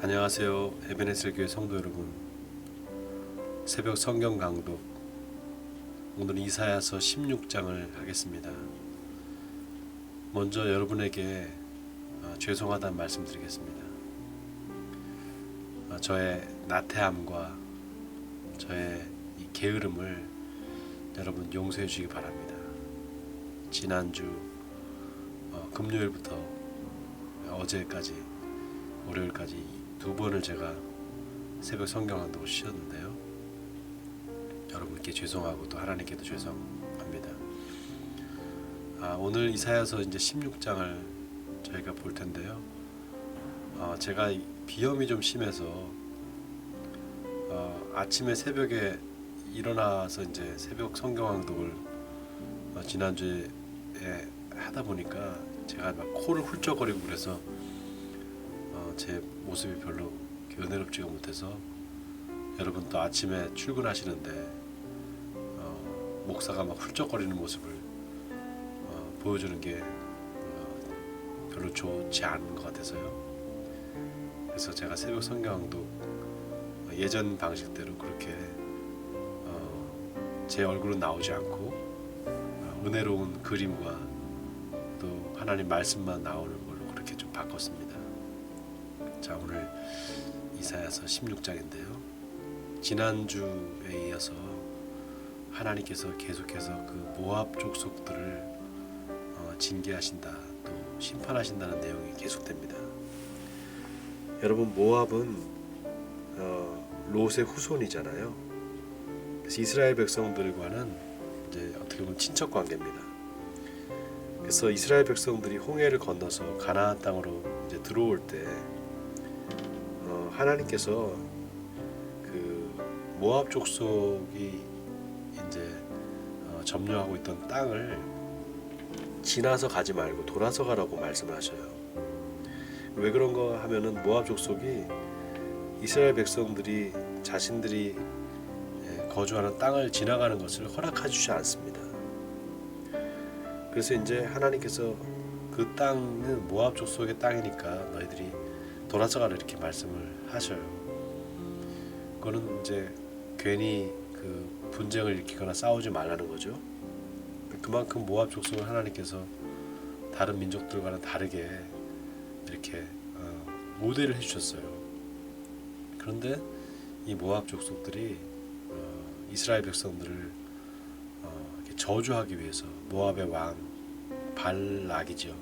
안녕하세요. 에베네셀 교회 성도 여러분. 새벽 성경 강독. 오늘은 이사야서 16장을 하겠습니다. 먼저 여러분에게 어, 죄송하다는 말씀드리겠습니다. 어, 저의 나태함과 저의 이 게으름을 여러분 용서해 주시기 바랍니다. 지난주 어, 금요일부터 어제까지 월요일까지 이 두 번을 제가 새벽 성경 한다고 쉬었는데요. 여러분께 죄송하고 또 하나님께도 죄송합니다. 아, 오늘 이사야서 이제 16장을 저희가 볼 텐데요. 어, 제가 이 비염이 좀 심해서 어, 아침에 새벽에 일어나서 이제 새벽 성경 항독을 어, 지난주에 하다 보니까 제가 막 코를 훌쩍거리고 그래서 어, 제 모습이 별로 은혜롭지가 못해서 여러분 또 아침에 출근하시는데 어, 목사가 막 훌쩍거리는 모습을 어, 보여주는 게 어, 별로 좋지 않은 것 같아서요. 그래서 제가 새벽 성경도 예전 방식대로 그렇게 어, 제 얼굴은 나오지 않고 어, 은혜로운 그림과 또 하나님 말씀만 나오는 걸로 그렇게 좀 바꿨습니다. 자 오늘 이사야서 16장인데요. 지난주에 이어서 하나님께서 계속해서 그 모압 족속들을 어, 징계하신다 또 심판하신다는 내용이 계속됩니다. 여러분 모압은 어, 롯의 후손이잖아요. 그래서 이스라엘 백성들과는 이제 어떻게 보면 친척 관계입니다. 그래서 이스라엘 백성들이 홍해를 건너서 가나안 땅으로 이제 들어올 때 어, 하나님께서 그 모압 족속이 이제 어, 점령하고 있던 땅을 지나서 가지 말고 돌아서 가라고 말씀하셔요. 왜 그런가 하면은 모압 족속이 이스라엘 백성들이 자신들이 예, 거주하는 땅을 지나가는 것을 허락해 주지 않습니다. 그래서 이제 하나님께서 그 땅은 모압 족속의 땅이니까 너희들이 돌아서 가라 이렇게 말씀을 하셔요. 그거는 이제 괜히 그 분쟁을 일으키거나 싸우지 말라는 거죠. 그만큼 모압 족속을 하나님께서 다른 민족들과는 다르게 이렇게 어, 모델을 해주셨어요. 그런데 이 모압 족속들이 어, 이스라엘 백성들을 어, 저주하기 위해서 모압의 왕 발락이죠.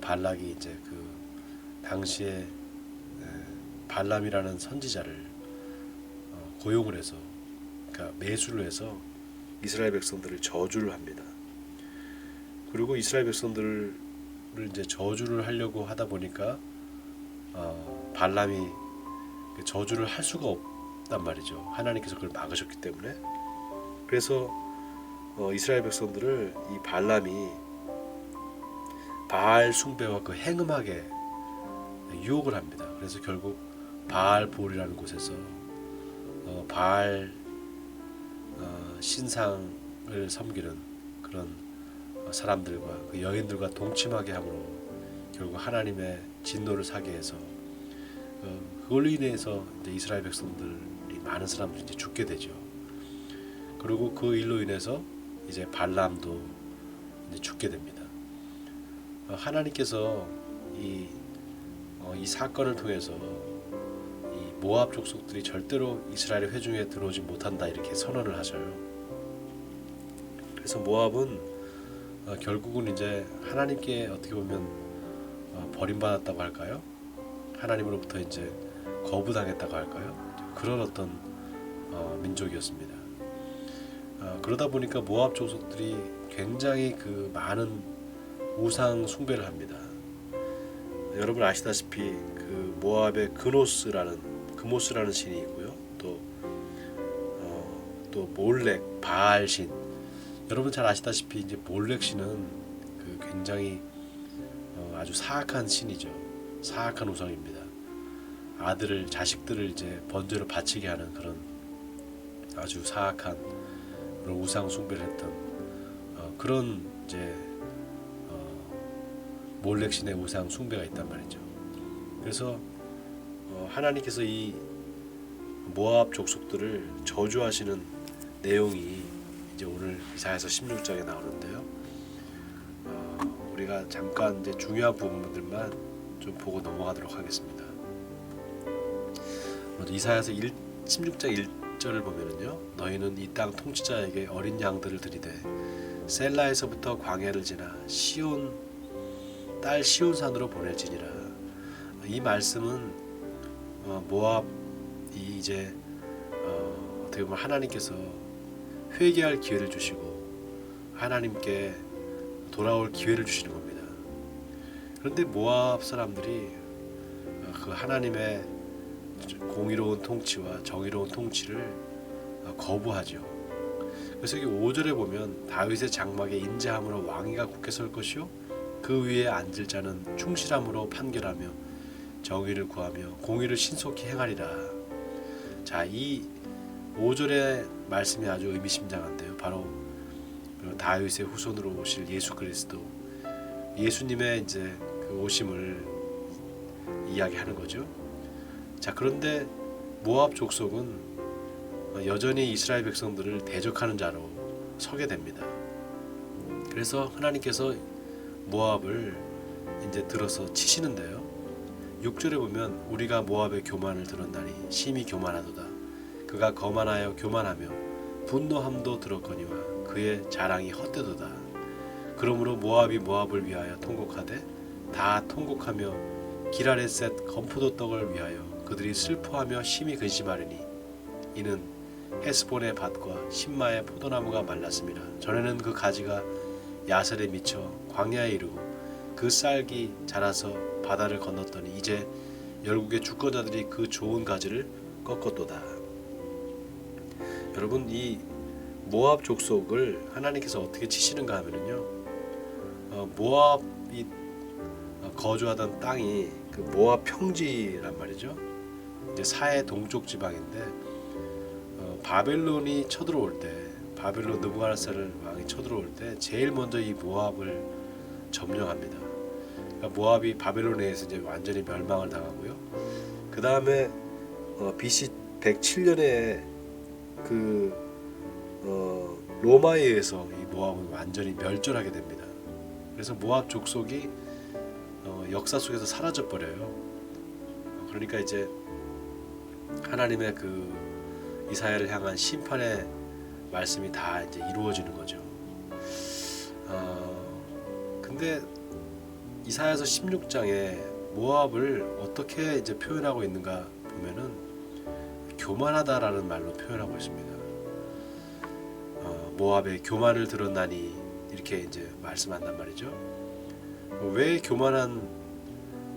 발락이 이제 그 당시에 에, 발람이라는 선지자를 어, 고용을 해서 그러니까 매수를 해서 이스라엘 백성들을 저주를 합니다. 그리고 이스라엘 백성들을 이제 저주를 하려고 하다 보니까 어, 발람이 그 저주를 할 수가 없단 말이죠. 하나님께서 그걸 막으셨기 때문에 그래서 어, 이스라엘 백성들을 이 발람이 바알 숭배와 그 행음하게 유혹을 합니다. 그래서 결국 바알 볼이라는 곳에서 어, 바알 어, 신상을 섬기는 그런 어, 사람들과 그 여인들과 동침하게 함으로 결국 하나님의 진노를 사게 해서 어, 그걸로 인해서 이제 이스라엘 백성들이 많은 사람들이 이제 죽게 되죠. 그리고 그 일로 인해서 이제 발람도 이제 죽게 됩니다. 어, 하나님께서 이, 어, 이 사건을 통해서 이 모압 족속들이 절대로 이스라엘의 회중에 들어오지 못한다 이렇게 선언을 하셔요. 그래서 모압은 어, 결국은 이제 하나님께 어떻게 보면 어, 버림받았다고 할까요? 하나님으로부터 이제 거부당했다고 할까요? 그런 어떤 어, 민족이었습니다. 어, 그러다 보니까 모압 족속들이 굉장히 그 많은 우상 숭배를 합니다. 여러분 아시다시피 그 모압의 그노스라는 그모스라는 신이 있고요. 또 어, 또 몰렉 바알 신. 여러분 잘 아시다시피 이제 몰렉 신은 그 굉장히 어, 아주 사악한 신이죠. 사악한 우상입니다. 아들을 자식들을 이제 번제로 바치게 하는 그런 아주 사악한 그런 우상 숭배를 했던 어, 그런 이제 어, 몰렉신의 우상 숭배가 있단 말이죠. 그래서 어, 하나님께서 이 모압 족속들을 저주하시는 내용이 이제 오늘 이사야서 16장에 나오는데요. 어, 우리가 잠깐 이제 중요한 부분들만 좀 보고 넘어가도록 하겠습니다. 먼저 이사야서 1, 16장 1절을 보면은요. 너희는 이 땅 통치자에게 어린 양들을 드리되 셀라에서부터 광야를 지나 시온 딸 시온산으로 보낼지니라. 이 말씀은 어, 모압이 이제 어, 어떻게 보면 하나님께서 회개할 기회를 주시고 하나님께 돌아올 기회를 주시는 겁니다. 그런데 모압 사람들이 어, 그 하나님의 공의로운 통치와 정의로운 통치를 어, 거부하죠. 그래서 여기 5절에 보면 다윗의 장막에 인자함으로 왕위가 굳게 설 것이요 그 위에 앉을 자는 충실함으로 판결하며 정의를 구하며 공의를 신속히 행하리라. 자, 이 5절의 말씀이 아주 의미심장한데요. 바로 그 다윗의 후손으로 오실 예수 그리스도 예수님의 이제 그 오심을 이야기하는 거죠. 자, 그런데 모압 족속은 여전히 이스라엘 백성들을 대적하는 자로 서게 됩니다. 그래서 하나님께서 모압을 이제 들어서 치시는데요. 6절에 보면 우리가 모압의 교만을 들었나니 심히 교만하도다. 그가 거만하여 교만하며 분노함도 들었거니와 그의 자랑이 헛되도다. 그러므로 모압이 모압을 위하여 통곡하되 다 통곡하며 기라레셋 건포도 떡을 위하여 그들이 슬퍼하며 심히 근심하리니 이는 헤스본의 밭과 신마의 포도나무가 말랐습니다. 전에는 그 가지가 야셀에 미쳐 광야에 이르고 그 쌀기 자라서 바다를 건넜더니 이제 열국의 주권자들이 그 좋은 가지를 꺾었도다. 여러분 이 모압 족속을 하나님께서 어떻게 치시는가 하면은요. 어, 모압이 거주하던 땅이 그 모압 평지란 말이죠. 이제 사해 동쪽 지방인데 어, 바벨론이 쳐들어올 때 바벨론 느부갓네살 왕이 쳐들어올 때 제일 먼저 이 모압을 점령합니다. 그러니까 모압이 바벨론에 의해서 이제 완전히 멸망을 당하고요. 그 다음에 어, BC 107년에 그 어, 로마에 의해서 이 모압은 완전히 멸절하게 됩니다. 그래서 모압 족속이 어, 역사 속에서 사라져 버려요. 어, 그러니까 이제 하나님의 그 이사야를 향한 심판의 말씀이 다 이제 이루어지는 거죠. 어, 근데 이사야서 16장에 모압을 어떻게 이제 표현하고 있는가 보면은 교만하다라는 말로 표현하고 있습니다. 어, 모압의 교만을 들었나니 이렇게 이제 말씀한단 말이죠. 왜 교만한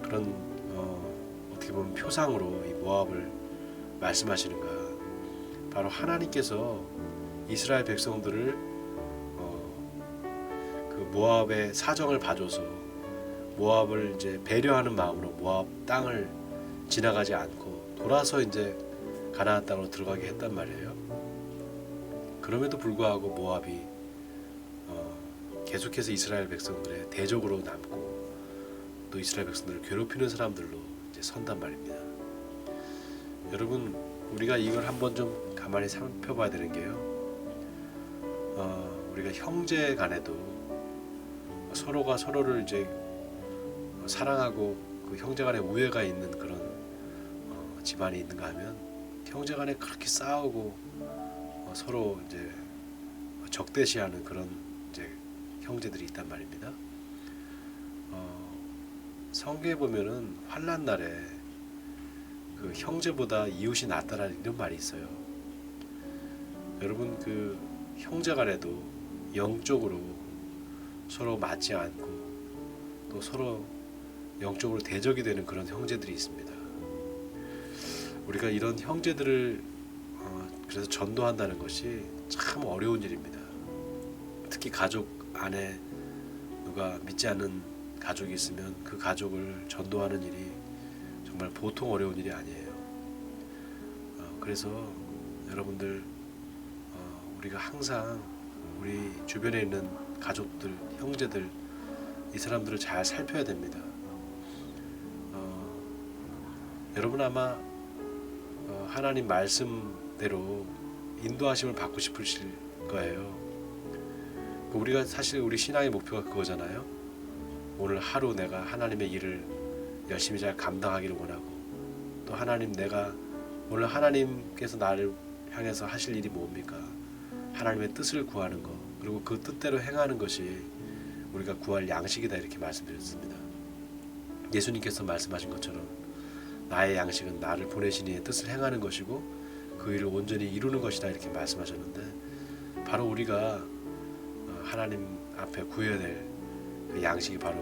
그런 어, 어떻게 보면 표상으로 이 모압을 말씀하시는가? 바로 하나님께서 이스라엘 백성들을 어, 그 모압의 사정을 봐줘서 모압을 이제 배려하는 마음으로 모압 땅을 지나가지 않고 돌아서 이제 가나안 땅으로 들어가게 했단 말이에요. 그럼에도 불구하고 모압이 어, 계속해서 이스라엘 백성들의 대적으로 남고 또 이스라엘 백성들을 괴롭히는 사람들로 이제 선단 말입니다. 여러분 우리가 이걸 한번 좀 가만히 살펴봐야 되는 게요. 어, 우리가 형제 간에도 서로가 서로를 이제 사랑하고 그 형제 간에 우애가 있는 그런 어, 집안이 있는가 하면 형제 간에 그렇게 싸우고 어, 서로 이제 적대시하는 그런 이제 형제들이 있단 말입니다. 어, 성경에 보면은 환란 날에 그 형제보다 이웃이 낫다라는 이런 말이 있어요. 여러분 그 형제간에도 영적으로 서로 맞지 않고 또 서로 영적으로 대적이 되는 그런 형제들이 있습니다. 우리가 이런 형제들을 어, 그래서 전도한다는 것이 참 어려운 일입니다. 특히 가족 안에 누가 믿지 않는 가족이 있으면 그 가족을 전도하는 일이 정말 보통 어려운 일이 아니에요. 어, 그래서 여러분들 어, 우리가 항상 우리 주변에 있는 가족들, 형제들 이 사람들을 잘 살펴야 됩니다. 어, 여러분 아마 어, 하나님 말씀대로 인도하심을 받고 싶으실 거예요. 그 우리가 사실 우리 신앙의 목표가 그거잖아요. 오늘 하루 내가 하나님의 일을 열심히 잘 감당하기를 원하고 또 하나님 내가 오늘 하나님께서 나를 향해서 하실 일이 뭡니까? 하나님의 뜻을 구하는 거 그리고 그 뜻대로 행하는 것이 우리가 구할 양식이다 이렇게 말씀드렸습니다. 예수님께서 말씀하신 것처럼 나의 양식은 나를 보내신 이의 뜻을 행하는 것이고 그 일을 온전히 이루는 것이다 이렇게 말씀하셨는데 바로 우리가 어, 하나님 앞에 구해야 될 그 양식이 바로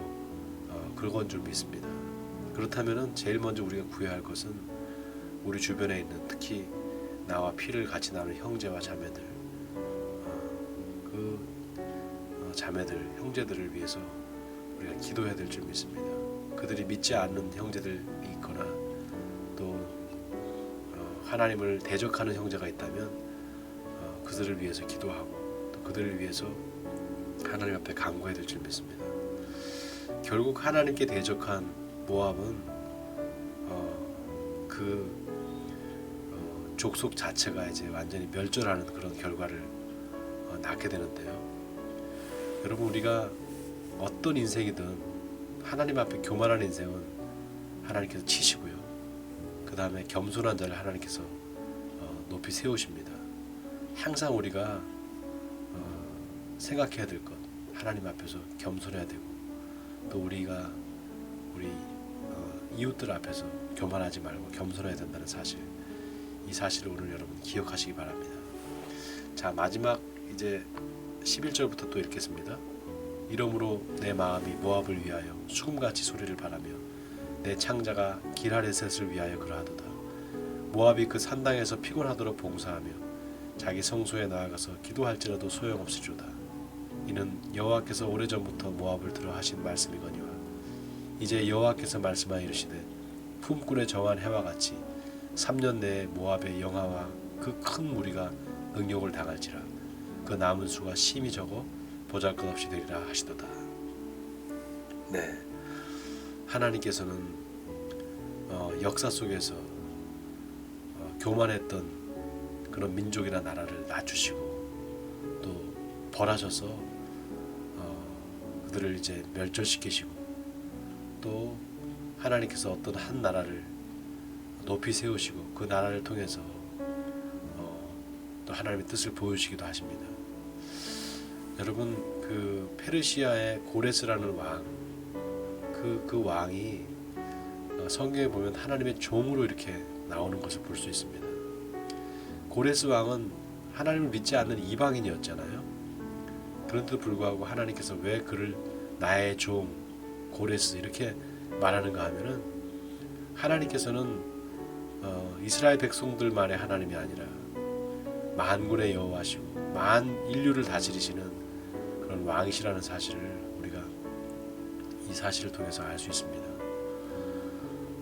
어, 그건 줄 믿습니다. 그렇다면은 제일 먼저 우리가 구해야 할 것은 우리 주변에 있는 특히 나와 피를 같이 나누는 형제와 자매들 어, 그 어, 자매들 형제들을 위해서 우리가 기도해야 될 줄 믿습니다. 그들이 믿지 않는 형제들이 있거나 또 어, 하나님을 대적하는 형제가 있다면 어, 그들을 위해서 기도하고 또 그들을 위해서 하나님 앞에 간구해야 될 줄 믿습니다. 결국 하나님께 대적한 모압은 어, 그 어, 족속 자체가 이제 완전히 멸절하는 그런 결과를 어, 낳게 되는데요. 여러분 우리가 어떤 인생이든 하나님 앞에 교만한 인생은 하나님께서 치시고요. 그 다음에 겸손한 자를 하나님께서 어, 높이 세우십니다. 항상 우리가 어, 생각해야 될 것, 하나님 앞에서 겸손해야 되고 또 우리가 우리 어, 이웃들 앞에서 교만하지 말고 겸손해야 된다는 사실, 이 사실을 오늘 여러분 기억하시기 바랍니다. 자 마지막 이제 11절부터 또 읽겠습니다. 이러므로 내 마음이 모압을 위하여 수금같이 소리를 바라며 내 창자가 길하레셋을 위하여 그러하도다. 모압이 그 산당에서 피곤하도록 봉사하며 자기 성소에 나아가서 기도할지라도 소용없으리로다. 이는 여호와께서 오래전부터 모압을 들어 하신 말씀이거니와 이제 여호와께서 말씀하여 이르시되 품꾼의 정한 해와 같이 3년 내에 모압의 영하와 그 큰 무리가 능욕을 당할지라 그 남은 수가 심히 적어 보잘것없이 되리라 하시도다. 네, 하나님께서는 어, 역사 속에서 어, 교만했던 그런 민족이나 나라를 낮추시고 또 벌하셔서 어, 그들을 이제 멸절시키시고 또 하나님께서 어떤 한 나라를 높이 세우시고 그 나라를 통해서 어, 또 하나님의 뜻을 보여주시기도 하십니다. 여러분 그 페르시아의 고레스라는 왕, 그, 그 왕이 어, 성경에 보면 하나님의 종으로 이렇게 나오는 것을 볼 수 있습니다. 고레스 왕은 하나님을 믿지 않는 이방인이었잖아요. 그런데도 불구하고 하나님께서 왜 그를 나의 종 고레스 이렇게 말하는가 하면은 하나님께서는 어, 이스라엘 백성들만의 하나님이 아니라 만군의 여호와시고 만 인류를 다스리시는 그런 왕이시라는 사실을 우리가 이 사실을 통해서 알 수 있습니다.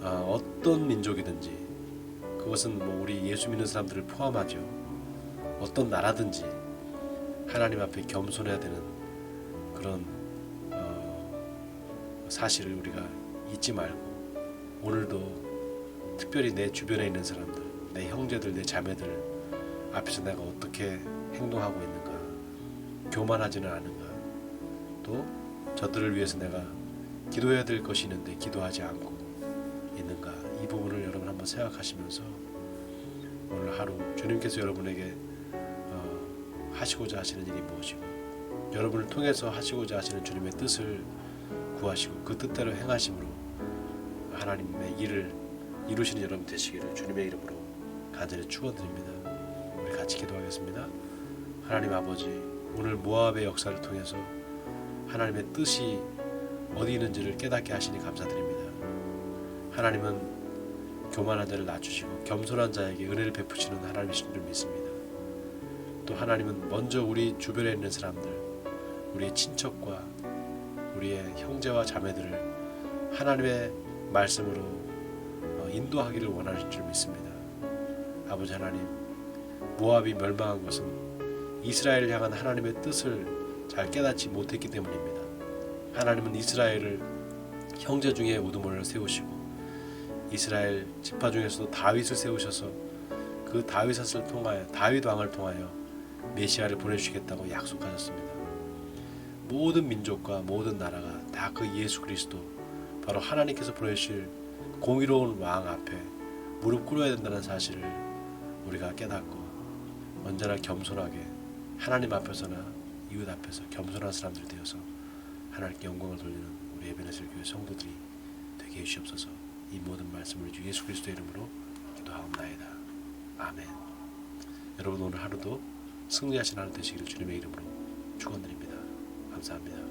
아, 어떤 민족이든지 그것은 뭐 우리 예수 믿는 사람들을 포함하죠. 어떤 나라든지 하나님 앞에 겸손해야 되는 그런 어, 사실을 우리가 잊지 말고 오늘도 특별히 내 주변에 있는 사람들, 내 형제들, 내 자매들 앞에서 내가 어떻게 행동하고 있는가, 교만하지는 않은가, 또 저들을 위해서 내가 기도해야 될 것이 있는데 기도하지 않고 있는가 이 부분을 여러분 한번 생각하시면서 오늘 하루 주님께서 여러분에게 어, 하시고자 하시는 일이 무엇이고 여러분을 통해서 하시고자 하시는 주님의 뜻을 구하시고 그 뜻대로 행하심으로 하나님의 일을 이루시는 여러분 되시기를 주님의 이름으로 간절히 축원드립니다. 우리 같이 기도하겠습니다. 하나님 아버지 오늘 모압의 역사를 통해서 하나님의 뜻이 어디 있는지를 깨닫게 하시니 감사드립니다. 하나님은 교만한 자를 낮추시고 겸손한 자에게 은혜를 베푸시는 하나님이신 줄 믿습니다. 또 하나님은 먼저 우리 주변에 있는 사람들, 우리의 친척과 우리의 형제와 자매들을 하나님의 말씀으로 어, 인도하기를 원하실 줄 믿습니다. 아버지 하나님, 모압이 멸망한 것은 이스라엘을 향한 하나님의 뜻을 잘 깨닫지 못했기 때문입니다. 하나님은 이스라엘을 형제 중에 우두머리를 세우시고 이스라엘 지파 중에서도 다윗을 세우셔서 그 다윗을 통하여 다윗 왕을 통하여 메시아를 보내주시겠다고 약속하셨습니다. 모든 민족과 모든 나라가 다 그 예수 그리스도 바로 하나님께서 보내실 공의로운 왕 앞에 무릎 꿇어야 된다는 사실을 우리가 깨닫고 언제나 겸손하게 하나님 앞에서나 이웃 앞에서 겸손한 사람들 되어서 하나님께 영광을 돌리는 우리 에베네셀 교회 성도들이 되게 해주시옵소서. 이 모든 말씀을 주 예수 그리스도의 이름으로 기도하옵나이다. 아멘. 여러분 오늘 하루도 승리하신 하루 되시기를 주님의 이름으로 축원드립니다. 감사합니다